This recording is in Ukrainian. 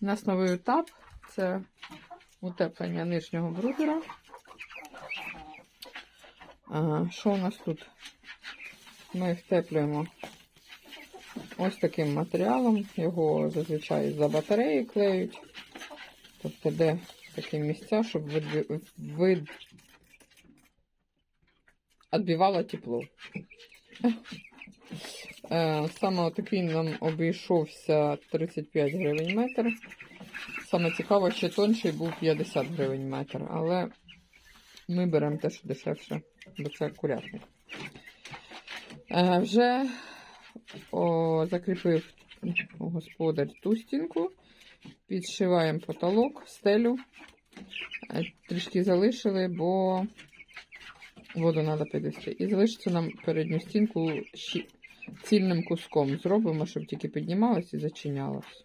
У нас новий етап це утеплення нижнього брудера. А, що у нас тут? Ми втеплюємо ось таким матеріалом. Його зазвичай за батареї клеють. Тобто, де такі місця, щоб від... від... відбивало тепло. Е, Саме такий нам обійшовся 35 гривень метр. Саме цікаво, ще тонший був 50 гривень метр, але ми беремо те, що дешевше, бо це курятник. Е, Вже о, закріпив господар ту стінку, підшиваємо потолок, стелю. Е, Трішки залишили, бо воду треба підвести. І залишиться нам передню стінку цільним куском. Зробимо, щоб тільки піднімалось і зачинялось.